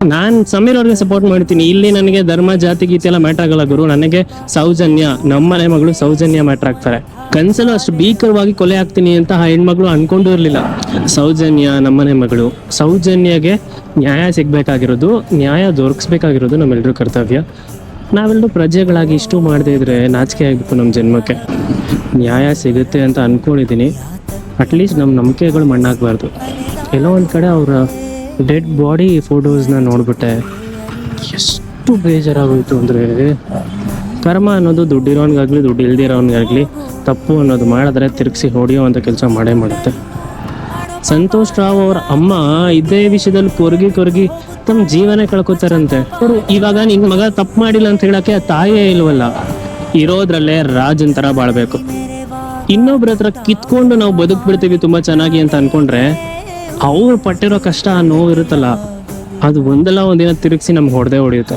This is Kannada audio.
ನಾನ್ ಸಮೀರ್ ಅವ್ರಿಗೆ ಸಪೋರ್ಟ್ ಮಾಡ್ತೀನಿ ಇಲ್ಲಿ ನನಗೆ ಧರ್ಮ, ಜಾತಿ, ಗೀತೆ ಎಲ್ಲ ಮ್ಯಾಟರ್ ಆಗಲ್ಲ ಗುರು. ನನಗೆ ಸೌಜನ್ಯ ನಮ್ಮನೆ ಮಗಳು ಸೌಜನ್ಯ ಮ್ಯಾಟರ್ ಆಗ್ತಾರೆ. ಕನ್ಸಲ್ಲೂ ಅಷ್ಟು ಭೀಕರವಾಗಿ ಕೊಲೆ ಆಗ್ತೀನಿ ಅಂತ ಆ ಹೆಣ್ಮಗಳು ಅನ್ಕೊಂಡು ಇರ್ಲಿಲ್ಲ. ಸೌಜನ್ಯ ನಮ್ಮನೆ ಮಗಳು. ಸೌಜನ್ಯಗೆ ನ್ಯಾಯ ಸಿಗ್ಬೇಕಾಗಿರೋದು, ನ್ಯಾಯ ದೊರಕಿಸ್ಬೇಕಾಗಿರೋದು ನಮ್ಮೆಲ್ಲರೂ ಕರ್ತವ್ಯ. ನಾವೆಲ್ಲರೂ ಪ್ರಜೆಗಳಾಗಿ ಇಷ್ಟು ಮಾಡದೇ ಇದ್ರೆ ನಾಚಿಕೆ ಆಗಬೇಕು ನಮ್ಮ ಜನ್ಮಕ್ಕೆ. ನ್ಯಾಯ ಸಿಗುತ್ತೆ ಅಂತ ಅನ್ಕೊಂಡಿದ್ದೀನಿ. ಅಟ್ಲೀಸ್ಟ್ ನಮ್ಮ ನಂಬಿಕೆಗಳು ಮಣ್ಣಾಗಬಾರ್ದು. ಎಲ್ಲೋ ಒಂದು ಕಡೆ ಅವರ ಡೆಡ್ ಬಾಡಿ ಫೋಟೋಸ್ನ ನೋಡ್ಬಿಟ್ಟೆ. ಎಷ್ಟು ಬೇಜಾರಾಗೋಯ್ತು ಅಂದರೆ. ಕರ್ಮ ಅನ್ನೋದು ದುಡ್ಡಿರೋನಿಗಾಗಲಿ, ದುಡ್ಡು ಇಲ್ದಿರೋನ್ಗಾಗ್ಲಿ, ತಪ್ಪು ಅನ್ನೋದು ಮಾಡಿದ್ರೆ ತಿರುಗಿಸಿ ಹೊಡೆಯೋ ಅಂತ ಕೆಲಸ ಮಾಡೇ ಮಾಡುತ್ತೆ. ಸಂತೋಷ್ ರಾವ್ ಅವರ ಅಮ್ಮ ಇದೇ ವಿಷಯದಲ್ಲಿ ಕೊರಗಿ ಕೊರಗಿ ತಮ್ಮ ಜೀವನ ಕಳ್ಕೊತಾರಂತೆ. ಇವಾಗ ನಿನ್ ಮಗ ತಪ್ಪು ಮಾಡಿಲ್ಲ ಅಂತ ಹೇಳಕ್ಕೆ ತಾಯೇ ಇಲ್ವಲ್ಲ. ಇರೋದ್ರಲ್ಲೇ ರಾಜನ್ ತರ ಬಾಳ್ಬೇಕು. ಇನ್ನೊಬ್ರ ಹತ್ರ ಕಿತ್ಕೊಂಡು ನಾವು ಬದುಕ್ಬಿಡ್ತೀವಿ ತುಂಬಾ ಚೆನ್ನಾಗಿ ಅಂತ ಅನ್ಕೊಂಡ್ರೆ ಅವ್ರು ಪಟ್ಟಿರೋ ಕಷ್ಟ ಆ ನೋವು ಇರುತ್ತಲ್ಲ ಅದು ಒಂದಲ್ಲ ಒಂದಿನ ತಿರುಗಿಸಿ ನಮ್ಗೆ ಹೊಡೆದೇ ಹೊಡೆಯುತ್ತೆ.